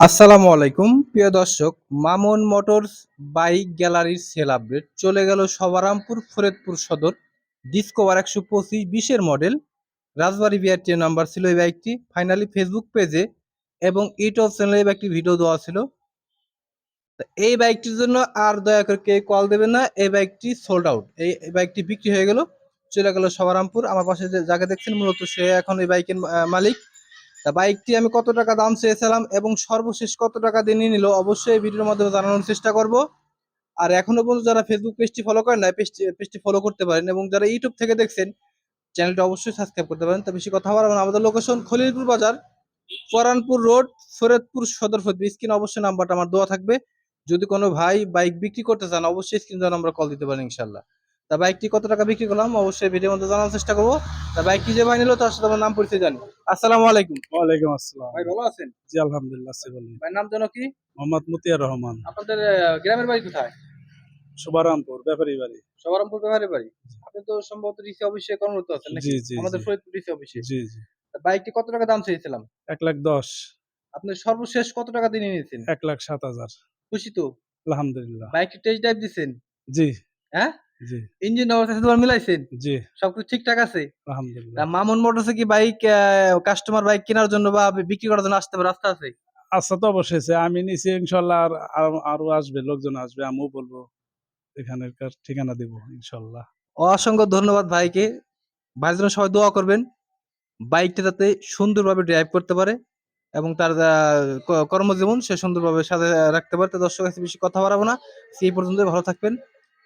আসসালামু আলাইকুম। প্রিয় দর্শক, মামুন মোটরস বাইক গ্যালারির সেল আপডেট চলে গেল সবারামপুর ফরিদপুর সদর ডিসকভার একশো পঁচিশ বিশের মডেল। রাজবাড়ি বিআরটি নাম্বার ছিল এই বাইকটি। ফাইনালি ফেসবুক পেজে এবং ইউটিউব চ্যানেলে এই বাইকটি ভিডিও দেওয়া ছিল। এই বাইকটির জন্য আর দয়া করে কেউ কল দেবেন না। এই বাইকটি সোল্ড আউট এই এই বাইকটি বিক্রি হয়ে গেল। চলে গেল সবারামপুর। আমার পাশে যে যাকে দেখছেন, মূলত সে এখন এই বাইকের মালিক। তা বাইকটি আমি কত টাকা দাম চেয়েছিলাম এবং সর্বশেষ কত টাকা দিয়ে নিল অবশ্যই ভিডিওর মাধ্যমে জানানোর চেষ্টা করব। আর এখনও পর্যন্ত যারা ফেসবুক পেজটি ফলো করেন না পেজটি ফলো করতে পারেন এবং যারা ইউটিউব থেকে দেখছেন চ্যানেলটি অবশ্যই সাবস্ক্রাইব করতে পারেন। তো বেশি কথা বলব না। আমাদের লোকেশন খলিলপুর বাজার, পরানপুর রোড ফরিদপুর সদর ফরিদপুর। স্ক্রিন অবশ্যই নাম্বারটা আমার দেওয়া থাকবে। যদি কোনো ভাই বাইক বিক্রি করতে চান, অবশ্যই স্ক্রিন নাম্বার কল দিতে পারেন ইনশাল্লাহ তা বাইকটি কত টাকা বিক্রি করলাম? অবশ্যই ভিডিওর মধ্যে জানার চেষ্টা করব। তা বাইকটি যে ভাই নিল তার সাথে আমার নাম পরিচয় জানি। আসসালামু আলাইকুম। ওয়ালাইকুম আসসালাম। ভাই ভালো আছেন? জি আলহামদুলিল্লাহ আছি ভাই নাম যেন কি? মোহাম্মদ মতিয়ার রহমান। আপনাদের গ্রামের বাড়ি কোথায়? শুভারামপুর ব্যাপারী বাড়ি। সবরমপুর ব্যবহারের বাড়ি। আপনি তো সম্ভবত ডিসি অফিসে কর্মরত আছেন নাকি? আমাদের ফরিদপুর ডিসি অফিসে। জি জি। বাইকটি কত টাকা দাম চেয়েছিলাম? এক লাখ দশ। আপনি সর্বশেষ কত টাকা দিয়ে নিয়েছেন? এক লাখ সাত হাজার। খুশি তো? আলহামদুলিল্লাহ। বাইকটি টেস্ট ড্রাইভ দিচ্ছেন জি। হ্যাঁ? জি। ইঞ্জিন অবস্থা তোমার মিলাইছেন জি। সবকিছু ঠিকঠাক আছে? আলহামদুলিল্লাহ। মামুন মোটরসে কি বাইক কাস্টমার বাইক কেনার জন্য বা বিক্রি করার জন্য আসতে পারে? রাস্তা আছে? আচ্ছা তো অবশ্যই আছে। আমি নিছি ইনশাল্লাহ আর আর- আসবে লোকজন আসবে আমিও বলব এখানকার ঠিকানা দিব ইনশাল্লাহ। অসংখ্য ধন্যবাদ ভাইকে। ভাইয়ের জন্য সবাই দোয়া করবেন বাইকটা যাতে সুন্দরভাবে ড্রাইভ করতে পারে এবং তার কর্মজীবন সে সুন্দরভাবে সাথে রাখতে পারে। দর্শক কাছে বেশি কথা বাড়াবো না। সেই পর্যন্ত ভালো থাকবেন।